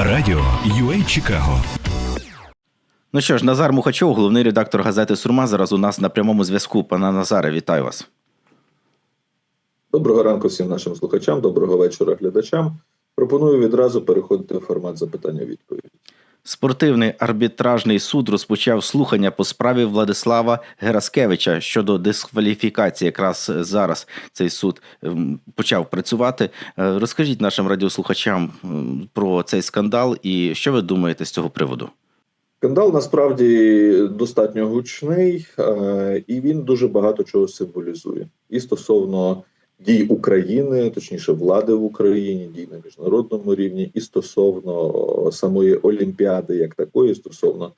Радіо UA Чикаго. Ну що ж, Назар Мухачов, головний редактор газети Сурма. Зараз у нас на прямому зв'язку. Пане Назаре, вітаю вас. Доброго ранку всім нашим слухачам, доброго вечора глядачам. Пропоную відразу переходити в формат запитання-відповіді. Спортивний арбітражний суд розпочав слухання по справі Владислава Гераскевича щодо дискваліфікації. Якраз зараз цей суд ем, почав працювати. Е, Розкажіть нашим радіослухачам про цей скандал і що ви думаєте з цього приводу? Скандал насправді достатньо гучний, е, і він дуже багато чого символізує. І стосовно дій України, точніше влади в Україні, дій на міжнародному рівні, і стосовно самої Олімпіади, як такої, стосовно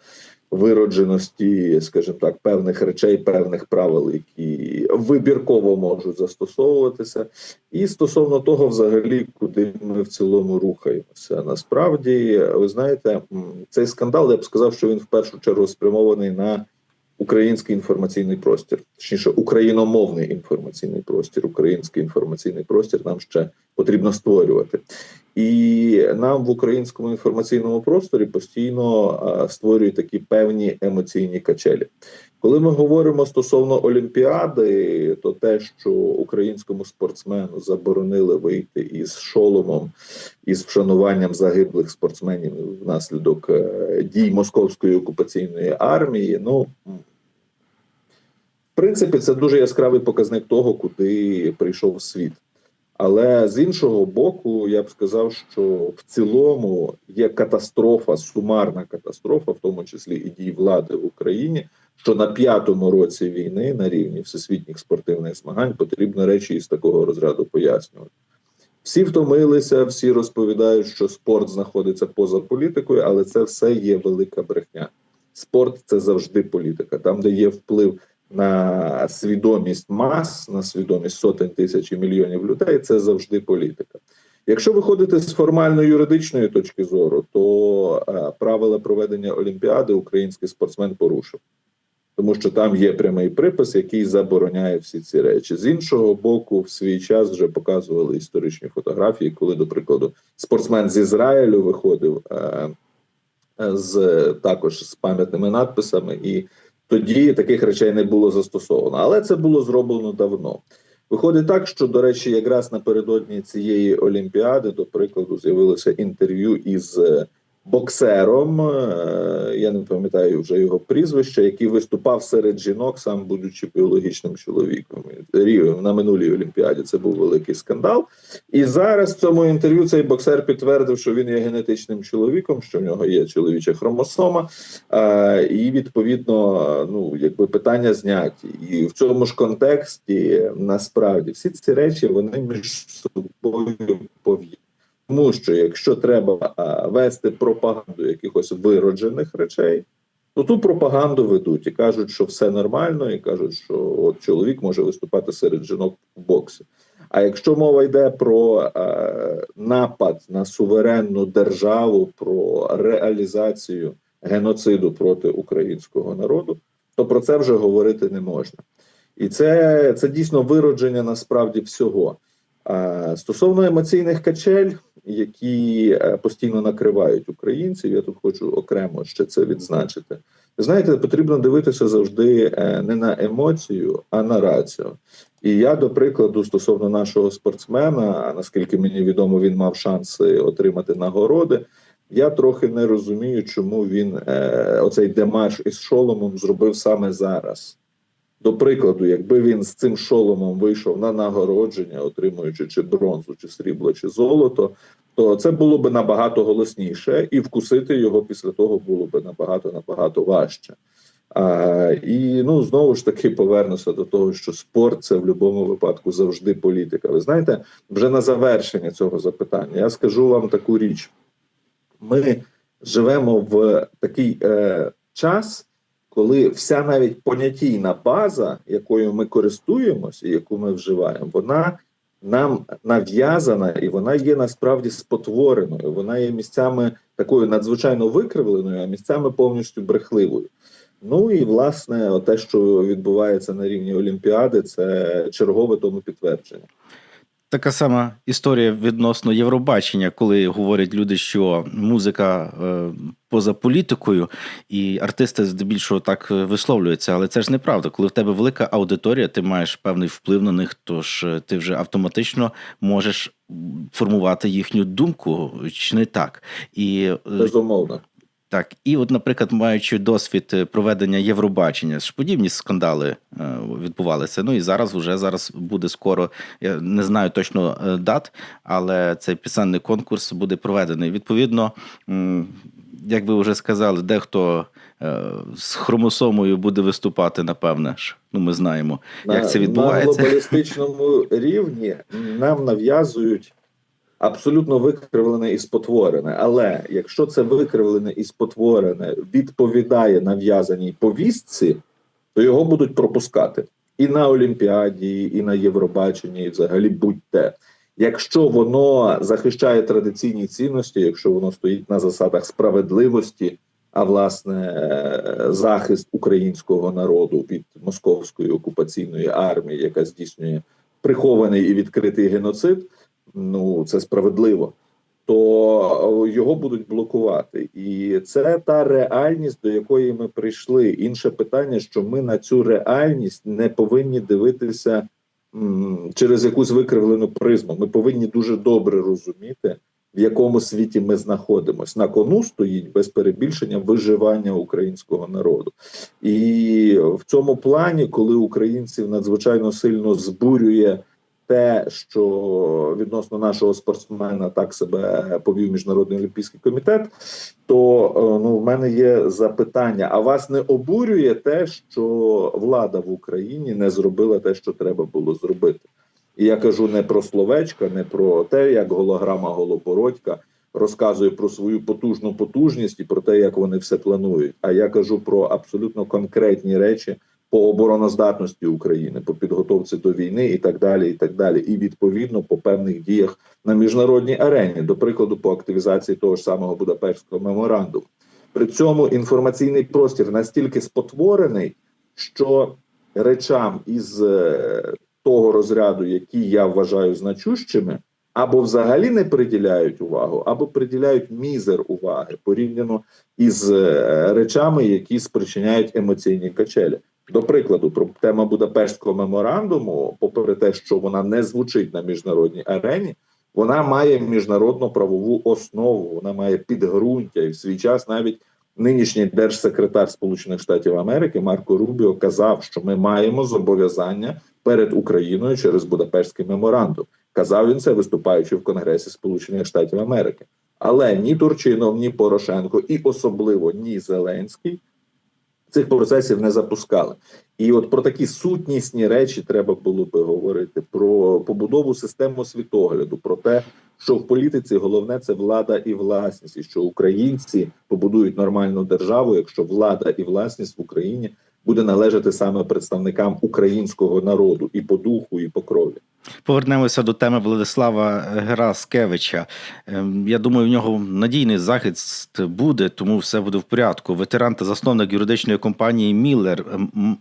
виродженості, скажімо так, певних речей, певних правил, які вибірково можуть застосовуватися, і стосовно того, взагалі, куди ми в цілому рухаємося. Насправді, ви знаєте, цей скандал, я б сказав, що він в першу чергу спрямований на український інформаційний простір, точніше, україномовний інформаційний простір, український інформаційний простір нам ще потрібно створювати. І нам в українському інформаційному просторі постійно створюють такі певні емоційні качелі. Коли ми говоримо стосовно Олімпіади, то те, що українському спортсмену заборонили вийти із шоломом із вшануванням загиблих спортсменів внаслідок е, дій московської окупаційної армії, ну принципі, це дуже яскравий показник того, куди прийшов світ. Але з іншого боку, я б сказав, що в цілому є катастрофа, сумарна катастрофа, в тому числі і дій влади в Україні, що на п'ятому році війни на рівні всесвітніх спортивних змагань потрібно речі із такого розряду пояснювати. Всі втомилися, всі розповідають, що спорт знаходиться поза політикою, але це все є велика брехня. Спорт це завжди політика. Там, де є вплив на свідомість мас, на свідомість сотень тисяч і мільйонів людей, це завжди політика. Якщо виходити з формально-юридичної точки зору, то е, правила проведення Олімпіади український спортсмен порушив, тому що там є прямий припис, який забороняє всі ці речі. З іншого боку, в свій час вже показували історичні фотографії, коли, до прикладу, спортсмен з Ізраїлю виходив е, е, з також з пам'ятними надписами і тоді таких речей не було застосовано, але це було зроблено давно. Виходить так, що до речі, якраз напередодні цієї олімпіади, до прикладу, з'явилося інтерв'ю із е, боксером. е, Я не пам'ятаю вже його прізвище, який виступав серед жінок, сам будучи біологічним чоловіком. Ріо на минулій олімпіаді це був великий скандал. І зараз в цьому інтерв'ю цей боксер підтвердив, що він є генетичним чоловіком, що в нього є чоловіча хромосома, е, і відповідно, ну якби питання зняті. І в цьому ж контексті насправді всі ці речі вони між собою пов'язані. Тому що якщо треба вести пропаганду якихось вироджених речей, то ту пропаганду ведуть і кажуть, що все нормально, і кажуть, що от чоловік може виступати серед жінок в боксі. А якщо мова йде про е, напад на суверенну державу, про реалізацію геноциду проти українського народу, то про це вже говорити не можна. І це, це дійсно виродження насправді всього. А, стосовно емоційних качель, які е, постійно накривають українців, я тут хочу окремо ще це відзначити. Ви знаєте, потрібно дивитися завжди е, не на емоцію, а на рацію. І я, до прикладу, стосовно нашого спортсмена, наскільки мені відомо, він мав шанси отримати нагороди. Я трохи не розумію, чому він е, оцей демарш із шоломом зробив саме зараз. До прикладу, якби він з цим шоломом вийшов на нагородження, отримуючи чи бронзу, чи срібло, чи золото, то це було би набагато голосніше, і вкусити його після того було би набагато набагато важче. А, І ну знову ж таки повернуся до того, що спорт це в будь-якому випадку завжди політика. Ви знаєте, вже на завершення цього запитання я скажу вам таку річ: ми живемо в такий е, час коли вся навіть понятійна база, якою ми користуємося, і яку ми вживаємо, вона нам нав'язана і вона є насправді спотвореною. Вона є місцями такою надзвичайно викривленою, а місцями повністю брехливою. Ну і власне, те, що відбувається на рівні Олімпіади, це чергове тому підтвердження. Така сама історія відносно Євробачення, коли говорять люди, що музика е, поза політикою, і артисти здебільшого так е, висловлюються. Але це ж неправда. Коли в тебе велика аудиторія, ти маєш певний вплив на них, тож е, ти вже автоматично можеш формувати їхню думку, чи не так? І Безумовно. Так, і от, наприклад, маючи досвід е, проведення Євробачення, ж подібні скандали е, відбувалися. Ну і зараз вже зараз буде скоро. Я не знаю точно е, дат, але цей пісенний конкурс буде проведений. Відповідно, як ви вже сказали, дехто з хромосомою буде виступати, напевне ж. Ну, ми знаємо, як це На відбувається. глобалістичному рівні нам нав'язують абсолютно викривлене і спотворене. Але якщо це викривлене і спотворене відповідає нав'язаній повістці, то його будуть пропускати і на Олімпіаді, і на Євробаченні, і взагалі будь-де. Якщо воно захищає традиційні цінності, якщо воно стоїть на засадах справедливості, а власне захист українського народу від московської окупаційної армії, яка здійснює прихований і відкритий геноцид, ну це справедливо. То його будуть блокувати, і це та реальність, до якої ми прийшли. Інше питання, що ми на цю реальність не повинні дивитися м, через якусь викривлену призму. Ми повинні дуже добре розуміти, в якому світі ми знаходимося. На кону стоїть без перебільшення виживання українського народу. І в цьому плані, коли українців надзвичайно сильно збурює те, що відносно нашого спортсмена так себе повів міжнародний олімпійський комітет, то е, ну в мене є запитання: а вас не обурює те, що влада в Україні не зробила те, що треба було зробити? І я кажу не про словечка, не про те, як голограма Голобородька розказує про свою потужну потужність і про те, як вони все планують. А я кажу про абсолютно конкретні речі по обороноздатності України, по підготовці до війни і так далі. І так далі, і відповідно по певних діях на міжнародній арені, до прикладу, по активізації того ж самого Будапештського меморандуму. При цьому інформаційний простір настільки спотворений, що речам із е, того розряду, які я вважаю значущими, або взагалі не приділяють увагу, або приділяють мізер уваги порівняно із е, речами, які спричиняють емоційні качелі. До прикладу, про тема Будапештського меморандуму, попри те, що вона не звучить на міжнародній арені, вона має міжнародну правову основу, вона має підґрунтя, і в свій час навіть нинішній держсекретар Сполучених Штатів Америки Марко Рубіо казав, що ми маємо зобов'язання перед Україною через Будапештський меморандум. Казав він це, виступаючи в Конгресі Сполучених Штатів Америки. Але ні Турчинов, ні Порошенко, і особливо ні Зеленський цих процесів не запускали. І от про такі сутнісні речі треба було би говорити: про побудову системи світогляду, про те, що в політиці головне це влада і власність, і що українці побудують нормальну державу, якщо влада і власність в Україні буде належати саме представникам українського народу і по духу, і по крові. Повернемося до теми Владислава Гераскевича. Ем, Я думаю, в нього надійний захист буде, тому все буде в порядку. Ветеран та засновник юридичної компанії Міллер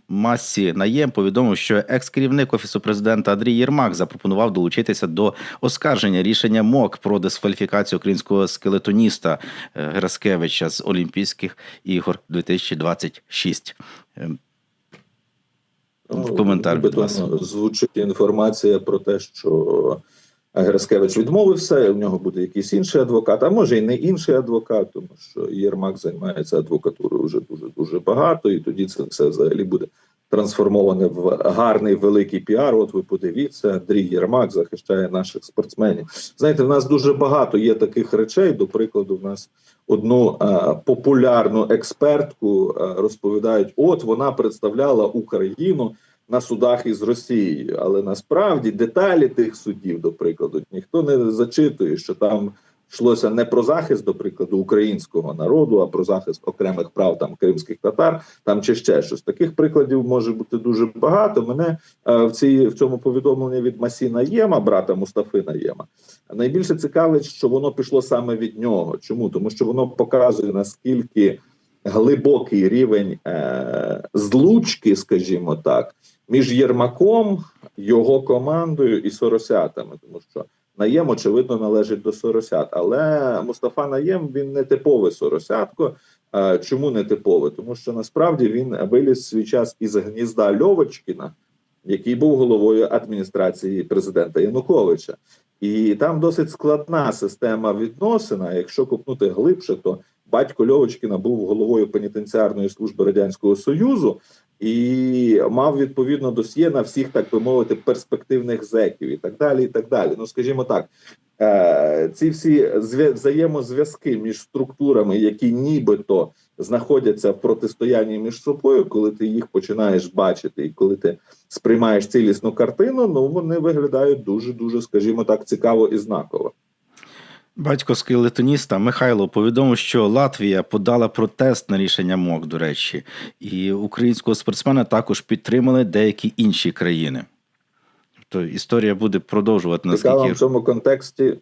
Массі Наєм повідомив, що екс-керівник офісу президента Андрій Єрмак запропонував долучитися до оскарження рішення МОК про дискваліфікацію українського скелетоніста е, Гераскевича з Олімпійських ігор 2026. Ем, В коментар, будь ласка. ну, звучить інформація про те, що Граскевич відмовився, і в нього буде якийсь інший адвокат, а може і не інший адвокат, тому що Єрмак займається адвокатурою вже дуже дуже багато, і тоді це все взагалі буде трансформоване в гарний великий піар. От ви подивіться, Андрій Єрмак захищає наших спортсменів. Знаєте, в нас дуже багато є таких речей. До прикладу, в нас одну а, популярну експертку а, розповідають: от вона представляла Україну на судах із Росією, але насправді деталі тих судів, до прикладу, ніхто не зачитує, що там йшлося не про захист, до прикладу, українського народу, а про захист окремих прав там кримських татар, там чи ще щось. Таких прикладів може бути дуже багато. Мене е, в цій в цьому повідомленні від Масіна Єма, брата Мустафи Наєма, найбільше цікавить, що воно пішло саме від нього. Чому? Тому що воно показує наскільки глибокий рівень е, злучки, скажімо так, між Єрмаком його командою і соросятами, тому що Наєм, очевидно, належить до соросят. Але Мустафа Наєм він не типове соросятко. А Чому не типове? Тому що насправді він виліз свій час із гнізда Льовочкіна, який був головою адміністрації президента Януковича. І там досить складна система відносин. Якщо копнути глибше, то батько Льовочкіна був головою пенітенціарної служби радянського союзу і мав відповідно досьє на всіх, так би мовити, перспективних зеків і так далі. І так далі. Ну, скажімо так, е, ці всі зв'я- взаємозв'язки між структурами, які нібито знаходяться в протистоянні між собою, коли ти їх починаєш бачити, і коли ти сприймаєш цілісну картину, ну вони виглядають дуже дуже, скажімо так, цікаво і знаково. Батько скелетоніста Михайло повідомив, що Латвія подала протест на рішення МОК, до речі, і українського спортсмена також підтримали деякі інші країни. Тобто історія буде продовжувати Цікаво в цьому контексті.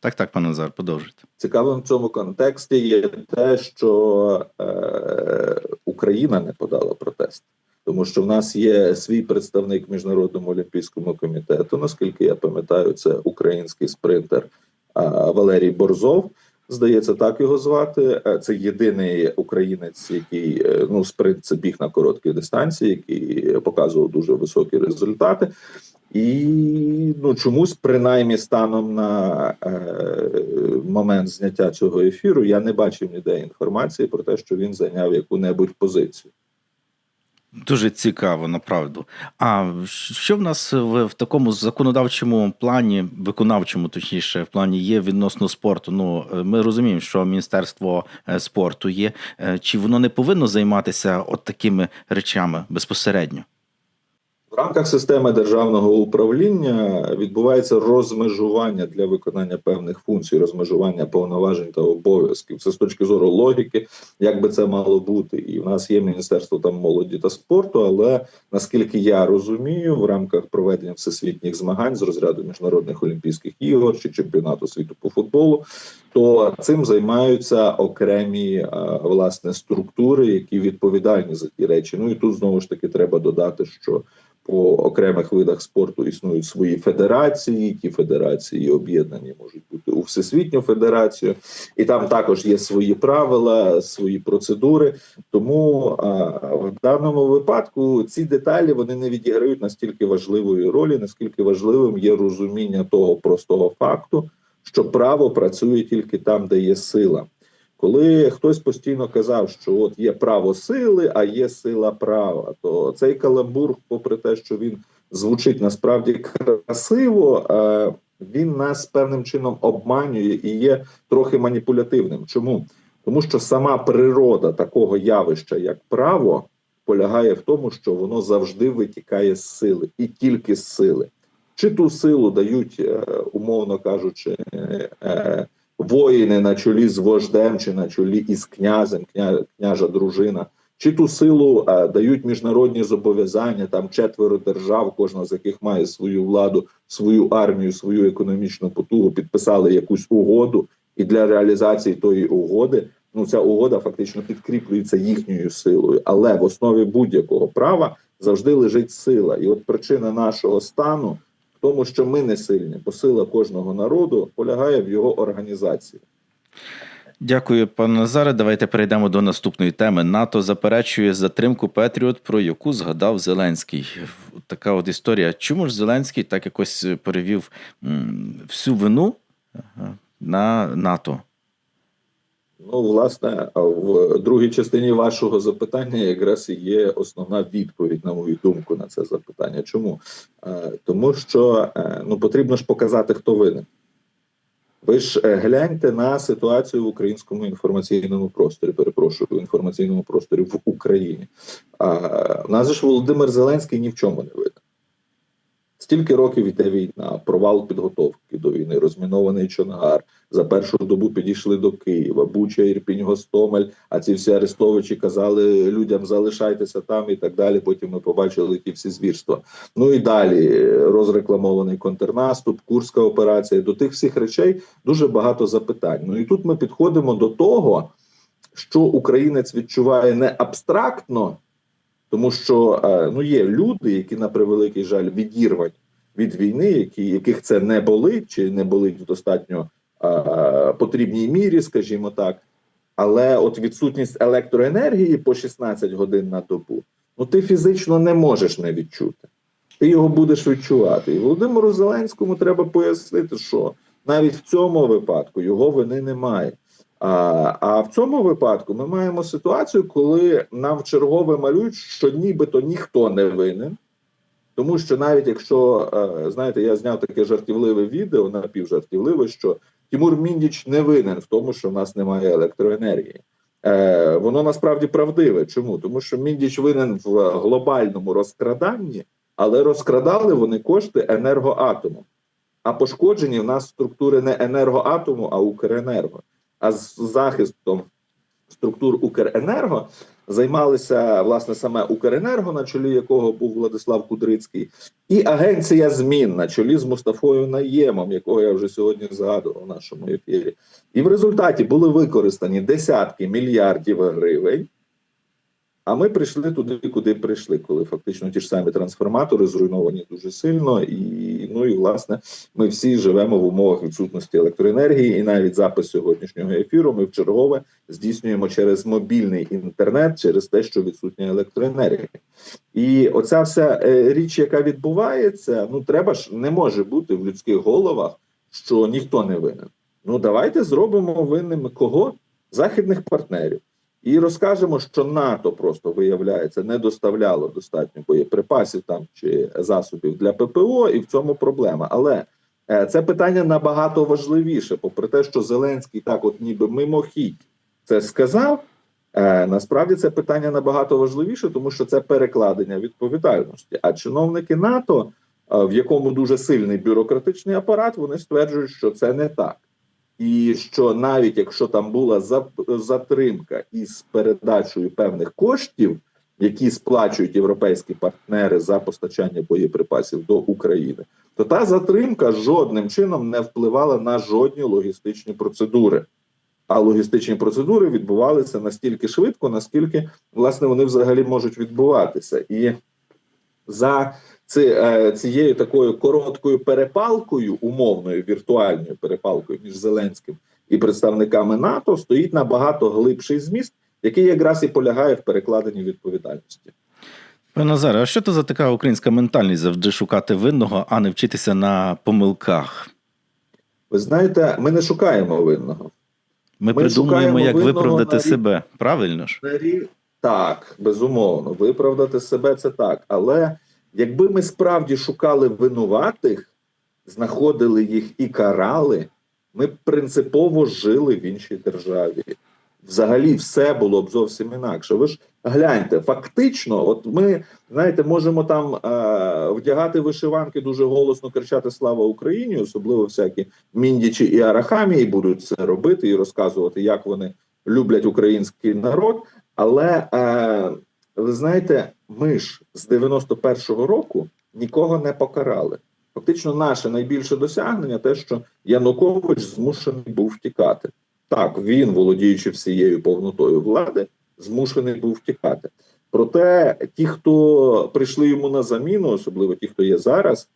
Так, так, пане Назар, продовжуйте. Цікавим в цьому контексті є те, що е, Україна не подала протест, тому що в нас є свій представник в міжнародному олімпійському комітету. Наскільки я пам'ятаю, це український спринтер Валерій Борзов. Здається, так його звати. Е, Це єдиний українець, який е, ну спринт це біг на короткій дистанції, який показував дуже високі результати. І ну чомусь, принаймні, станом на е, момент зняття цього ефіру, я не бачив ніде інформації про те, що він зайняв яку-небудь позицію. Дуже цікаво, направду. А що в нас в, в такому законодавчому плані, виконавчому, точніше, в плані є відносно спорту? Ну, е, ми розуміємо, що Міністерство е, спорту є. Е, Чи воно не повинно займатися от такими речами безпосередньо? В рамках системи державного управління відбувається розмежування для виконання певних функцій, розмежування повноважень та обов'язків. Це з точки зору логіки, як би це мало бути. І в нас є міністерство там молоді та спорту. Але наскільки я розумію, в рамках проведення всесвітніх змагань з розряду міжнародних олімпійських ігор чи чемпіонату світу по футболу, то цим займаються окремі е, власне структури, які відповідальні за ті речі. Ну і тут знову ж таки треба додати, що по окремих видах спорту існують свої федерації. Ті федерації об'єднані можуть бути у всесвітню федерацію, і там також є свої правила, свої процедури. Тому а, в даному випадку ці деталі вони не відіграють настільки важливої ролі, наскільки важливим є розуміння того простого факту, що право працює тільки там, де є сила. Коли хтось постійно казав, що от є право сили, а є сила права, то цей каламбур, попри те, що він звучить насправді красиво, е, він нас певним чином обманює і є трохи маніпулятивним. Чому? Тому що сама природа такого явища, як право, полягає в тому, що воно завжди витікає з сили і тільки з сили. Чи ту силу дають, е, умовно кажучи, е, воїни на чолі з вождем, чи на чолі із князем, кня, княжа дружина, чи ту силу е, дають міжнародні зобов'язання, там четверо держав, кожна з яких має свою владу, свою армію, свою економічну потугу, підписали якусь угоду, і для реалізації тої угоди. Ну, ця угода фактично підкріплюється їхньою силою, але в основі будь-якого права завжди лежить сила. І от причина нашого стану тому, що ми не сильні, бо сила кожного народу полягає в його організації. Дякую, пане Назаре. Давайте перейдемо до наступної теми. НАТО заперечує затримку Петріот, про яку згадав Зеленський. Така от історія. Чому ж Зеленський так якось перевів всю вину на НАТО? Ну, власне, в другій частині вашого запитання якраз і є основна відповідь, на мою думку, на це запитання. Чому? Е, Тому що е, ну потрібно ж показати, хто винен. Ви ж е, гляньте на ситуацію в українському інформаційному просторі. Перепрошую, в інформаційному просторі в Україні. А в нас ж Володимир Зеленський ні в чому не винен. Стільки років йде війна, провал підготовки до війни, розмінований Чонгар. За першу добу підійшли до Києва, Буча, Ірпінь, Гостомель. А ці всі арестовичі казали людям залишайтеся там і так далі. Потім ми побачили ті всі звірства. Ну і далі розрекламований контрнаступ, Курська операція. До тих всіх речей дуже багато запитань. Ну і тут ми підходимо до того, що українець відчуває не абстрактно, Тому що е, ну є люди, які на превеликий жаль відірвані від війни, які яких це не болить, чи не болить в достатньо е, потрібній мірі, скажімо так. Але от відсутність електроенергії по 16 годин на добу, ну ти фізично не можеш не відчути. Ти його будеш відчувати. І Володимиру Зеленському треба пояснити, що навіть в цьому випадку його вини немає. А, в цьому випадку ми маємо ситуацію, коли нам чергове малюють, що нібито ніхто не винен. Тому що навіть якщо е, знаєте, я зняв таке жартівливе відео, напівжартівливе, що Тимур Міндіч не винен в тому, що в нас немає електроенергії. Е, воно насправді правдиве. Чому? Тому що Міндіч винен в глобальному розкраданні, але розкрадали вони кошти енергоатому. А пошкоджені в нас структури не енергоатому, а Укренерго. А з захистом структур Укренерго займалися власне саме Укренерго, на чолі якого був Владислав Кудрицький, і агенція змін на чолі з Мустафою Наємом, якого я вже сьогодні згадував в нашому ефірі. І в результаті були використані десятки мільярдів гривень. А ми прийшли туди, куди прийшли, коли фактично ті ж самі трансформатори зруйновані дуже сильно, і ну і власне ми всі живемо в умовах відсутності електроенергії, і навіть запис сьогоднішнього ефіру ми в чергове здійснюємо через мобільний інтернет, через те, що відсутня електроенергія. І оця вся е, річ, яка відбувається, ну треба ж не може бути в людських головах, що ніхто не винен. Ну давайте зробимо винними кого західних партнерів. І розкажемо, що НАТО просто виявляється не доставляло достатньо боєприпасів там чи засобів для ППО, і в цьому проблема. Але е, це питання набагато важливіше, попри те, що Зеленський так, от ніби мимохідь це сказав. Е, насправді це питання набагато важливіше, тому що це перекладення відповідальності. А чиновники НАТО, е, в якому дуже сильний бюрократичний апарат, вони стверджують, що це не так. І що навіть якщо там була затримка із передачею певних коштів, які сплачують європейські партнери за постачання боєприпасів до України, то та затримка жодним чином не впливала на жодні логістичні процедури. А логістичні процедури відбувалися настільки швидко, наскільки власне вони взагалі можуть відбуватися. І за цією такою короткою перепалкою, умовною віртуальною перепалкою між Зеленським і представниками НАТО стоїть набагато глибший зміст, який якраз і полягає в перекладенні відповідальності. Пане Назаре, а що це за така українська ментальність завжди шукати винного, а не вчитися на помилках? Ви знаєте, ми не шукаємо винного. Ми, Ми придумуємо, як виправдати рік- себе. Правильно ж? Рів- Так, безумовно, виправдати себе це так. Але якби ми справді шукали винуватих, знаходили їх і карали, ми б принципово жили в іншій державі. Взагалі, все було б зовсім інакше. Ви ж гляньте, фактично, от ми знаєте, можемо там е, вдягати вишиванки, дуже голосно кричати Слава Україні, особливо всякі міндічі і арахамії будуть це робити і розказувати, як вони люблять український народ. Але е, ви знаєте, ми ж з 91-го року нікого не покарали. Фактично, наше найбільше досягнення те, що Янукович змушений був втікати. Так, він, володіючи всією повнотою влади, змушений був втікати. Проте ті, хто прийшли йому на заміну, особливо ті, хто є зараз,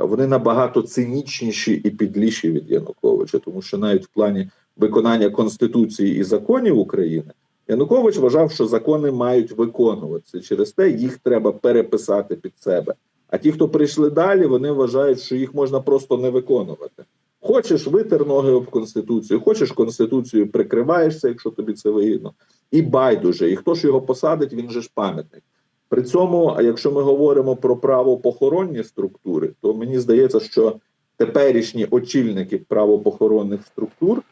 вони набагато цинічніші і підліші від Януковича, тому що навіть в плані виконання конституції і законів України Янукович вважав, що закони мають виконуватися. Через те їх треба переписати під себе. А ті, хто прийшли далі, вони вважають, що їх можна просто не виконувати. Хочеш витер ноги об конституцію, хочеш конституцію, прикриваєшся, якщо тобі це вигідно, і байдуже. І хто ж його посадить, він же ж пам'ятник. При цьому, якщо ми говоримо про правопохоронні структури, то мені здається, що теперішні очільники правопохоронних структур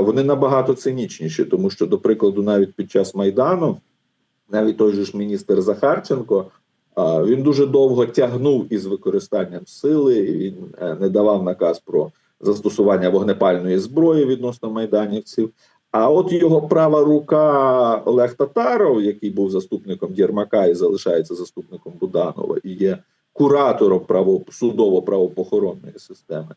вони набагато цинічніші, тому що, до прикладу, навіть під час майдану, навіть той же ж міністр Захарченко. Він дуже довго тягнув із використанням сили. Він е, не давав наказ про застосування вогнепальної зброї відносно майданівців. А от його права рука Олег Татаров, який був заступником Єрмака і залишається заступником Буданова, і є куратором право судово-правопохоронної системи.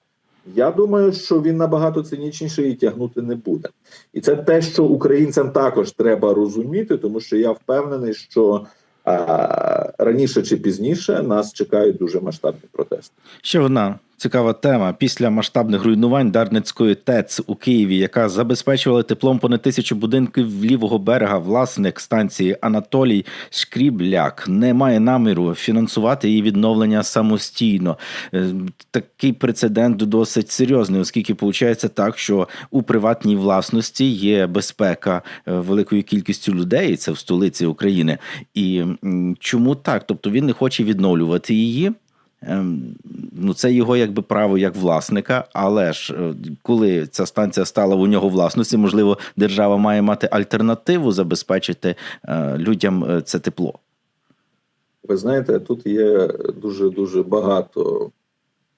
Я думаю, що він набагато цинічніший і тягнути не буде. І це те, що українцям також треба розуміти, тому що я впевнений, що А раніше чи пізніше нас чекають дуже масштабні протести. Ще одна цікава тема. Після масштабних руйнувань Дарницької ТЕЦ у Києві, яка забезпечувала теплом понад тисячу будинків лівого берега, власник станції Анатолій Шкрібляк не має наміру фінансувати її відновлення самостійно. Е, Такий прецедент досить серйозний, оскільки виходить так, що у приватній власності є безпека е, великою кількістю людей. Це в столиці України. І чому так? Тобто він не хоче відновлювати її. Ем, Ну, це його якби право як власника, але ж е, коли ця станція стала у нього власності, можливо, держава має мати альтернативу забезпечити е, людям е, це тепло. Ви знаєте, тут є дуже дуже багато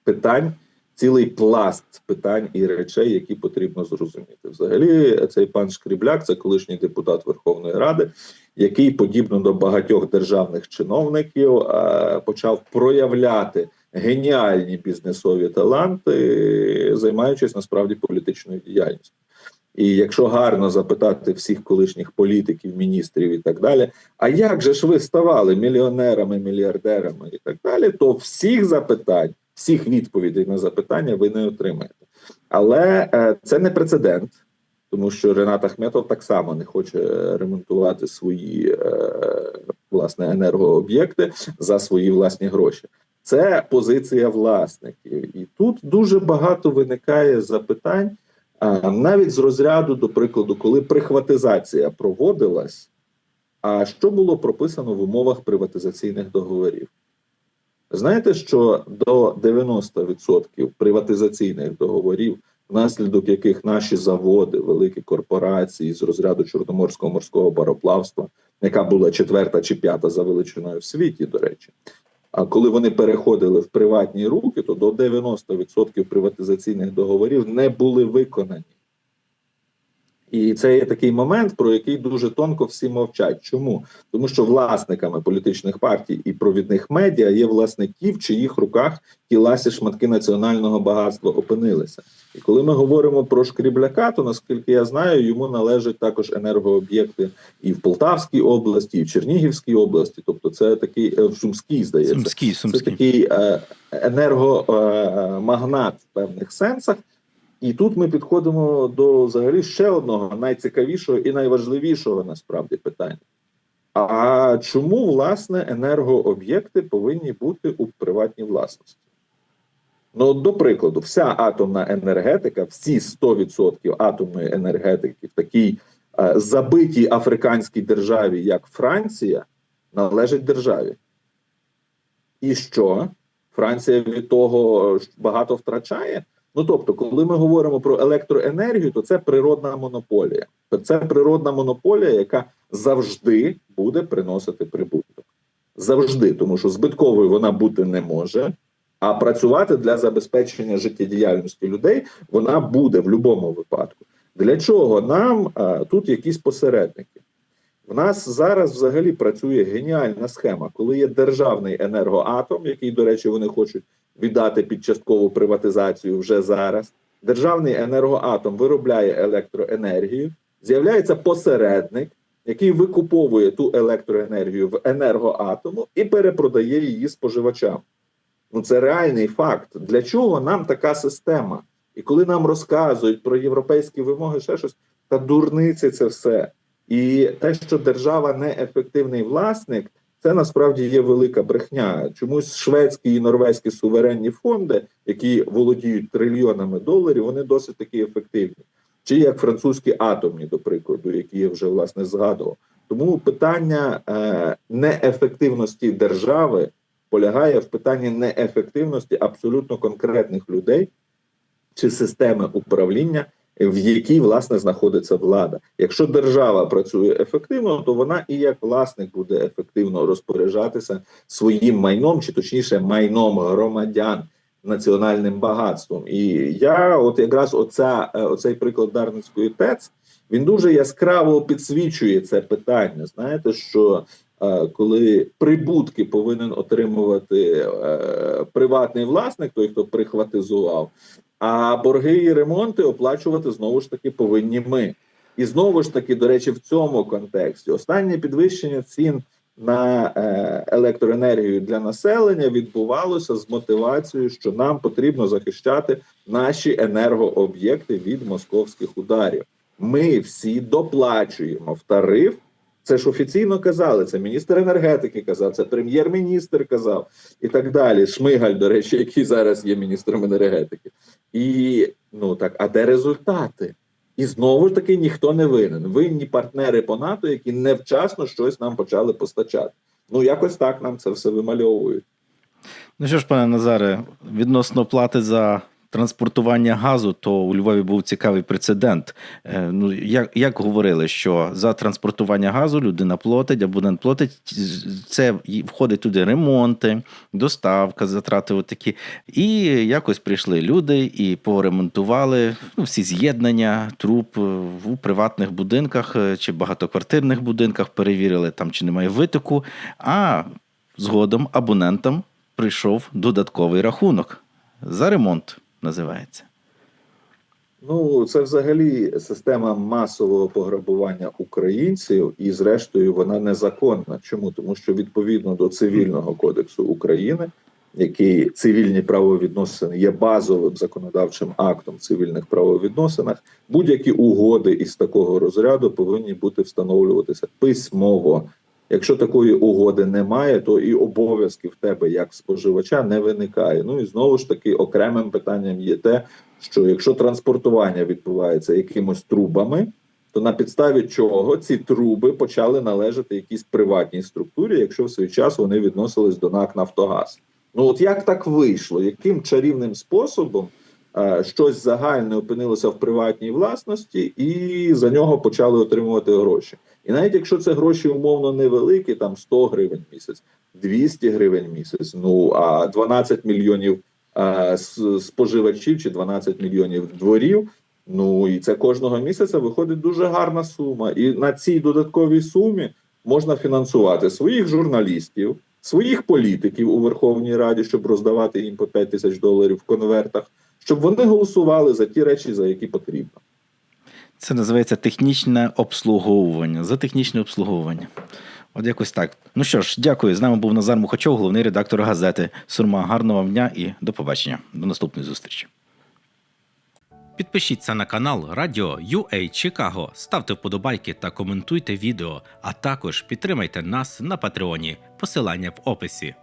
питань, цілий пласт питань і речей, які потрібно зрозуміти. Взагалі, цей пан Шкрібляк, це колишній депутат Верховної Ради, який, подібно до багатьох державних чиновників, е, почав проявляти геніальні бізнесові таланти, займаючись насправді політичною діяльністю. І якщо гарно запитати всіх колишніх політиків, міністрів і так далі, а як же ж ви ставали мільйонерами, мільярдерами і так далі, то всіх запитань, всіх відповідей на запитання ви не отримаєте. Але е, це не прецедент, тому що Ренат Ахметов так само не хоче ремонтувати свої е, власне енергооб'єкти за свої власні гроші. Це позиція власників, і тут дуже багато виникає запитань. Навіть з розряду, до прикладу, коли прихватизація проводилась, а що було прописано в умовах приватизаційних договорів? Знаєте, що до 90% приватизаційних договорів, внаслідок яких наші заводи, великі корпорації з розряду Чорноморського морського пароплавства, яка була четверта чи п'ята за величиною в світі, до речі, а коли вони переходили в приватні руки, то до 90% приватизаційних договорів не були виконані. І це є такий момент, про який дуже тонко всі мовчать. Чому? Тому що власниками політичних партій і провідних медіа є власники, в чиїх руках ті ласі шматки національного багатства опинилися. І коли ми говоримо про шкрібляка, то наскільки я знаю, йому належать також енергооб'єкти і в Полтавській області, і в Чернігівській області. Тобто, це такий е, в Сумській здається. Сумський, Це такий е, енергомагнат в певних сенсах. І тут ми підходимо до взагалі ще одного найцікавішого і найважливішого насправді питання. А чому власне енергооб'єкти повинні бути у приватній власності? Ну, до прикладу, вся атомна енергетика, всі 100% атомної енергетики в такій е, забитій африканській державі, як Франція, належить державі. І що? Франція від того багато втрачає? Ну тобто, коли ми говоримо про електроенергію, то це природна монополія. Це природна монополія, яка завжди буде приносити прибуток. Завжди, тому що збитковою вона бути не може. А працювати для забезпечення життєдіяльності людей вона буде в будь-якому випадку. Для чого нам а, тут якісь посередники? В нас зараз взагалі працює геніальна схема, коли є державний енергоатом, який, до речі, вони хочуть віддати під часткову приватизацію вже зараз. Державний енергоатом виробляє електроенергію, з'являється посередник, який викуповує ту електроенергію в енергоатому і перепродає її споживачам. Ну це реальний факт. Для чого нам така система? І коли нам розказують про європейські вимоги, ще щось, та дурниці це все. І те, що держава не ефективний власник, це насправді є велика брехня. Чомусь шведські і норвезькі суверенні фонди, які володіють трильйонами доларів, вони досить таки ефективні. Чи як французькі атомні, до прикладу, які я вже власне згадував. Тому питання е, неефективності держави полягає в питанні неефективності абсолютно конкретних людей чи системи управління, в якій власне знаходиться влада. Якщо держава працює ефективно, то вона і як власник буде ефективно розпоряджатися своїм майном, чи точніше майном громадян. Національним багатством, і я, от якраз оця е, оцей приклад Дарницької ТЕЦ, він дуже яскраво підсвічує це питання. Знаєте, що е, коли прибутки повинен отримувати е, приватний власник, той хто прихватизував, а борги і ремонти оплачувати знову ж таки повинні ми. І знову ж таки, до речі, в цьому контексті останнє підвищення цін на е, електроенергію для населення відбувалося з мотивацією, що нам потрібно захищати наші енергооб'єкти від московських ударів. Ми всі доплачуємо в тариф. Це ж офіційно казали. Це міністр енергетики казав, це прем'єр-міністр казав і так далі. Шмигаль, до речі, який зараз є міністром енергетики. І ну так, а де результати? І знову ж таки ніхто не винен. Винні партнери по НАТО, які невчасно щось нам почали постачати. Ну якось так нам це все вимальовують. Ну що ж, пане Назаре, відносно плати за транспортування газу, то у Львові був цікавий прецедент. Е, Ну, як, як говорили, що за транспортування газу людина платить, абонент платить, це входить туди ремонти, доставка, затрати отакі. І якось прийшли люди і поремонтували ну, всі з'єднання труб е, у приватних будинках е, чи багатоквартирних будинках, перевірили там, чи немає витоку. А згодом абонентам прийшов додатковий рахунок за ремонт, називається. Ну, це взагалі система масового пограбування українців, і зрештою вона незаконна. Чому? Тому що відповідно до цивільного кодексу України, який цивільні правовідносини є базовим законодавчим актом в цивільних правовідносинах, будь-які угоди із такого розряду повинні бути встановлюватися письмово. Якщо такої угоди немає, то і обов'язки в тебе як споживача не виникає. Ну і знову ж таки окремим питанням є те, що якщо транспортування відбувається якимось трубами, то на підставі чого ці труби почали належати якійсь приватній структурі, якщо в свій час вони відносились до НАК Нафтогаз. Ну от як так вийшло? Яким чарівним способом е, щось загальне опинилося в приватній власності, і за нього почали отримувати гроші? І навіть якщо це гроші умовно невеликі, там 100 гривень місяць, 200 гривень місяць, ну а 12 мільйонів е, с- споживачів чи 12 мільйонів дворів. Ну і це кожного місяця виходить дуже гарна сума. І на цій додатковій сумі можна фінансувати своїх журналістів, своїх політиків у Верховній Раді, щоб роздавати їм по 5 тисяч доларів в конвертах, щоб вони голосували за ті речі, за які потрібно. Це називається технічне обслуговування. За технічне обслуговування. От якось так. Ну що ж, дякую. З нами був Назар Мухачов, головний редактор газети Сурма. Гарного вам дня і до побачення. До наступної зустрічі. Підпишіться на канал Радіо UA Чикаго, ставте вподобайки та коментуйте відео, а також підтримайте нас на Патреоні. Посилання в описі.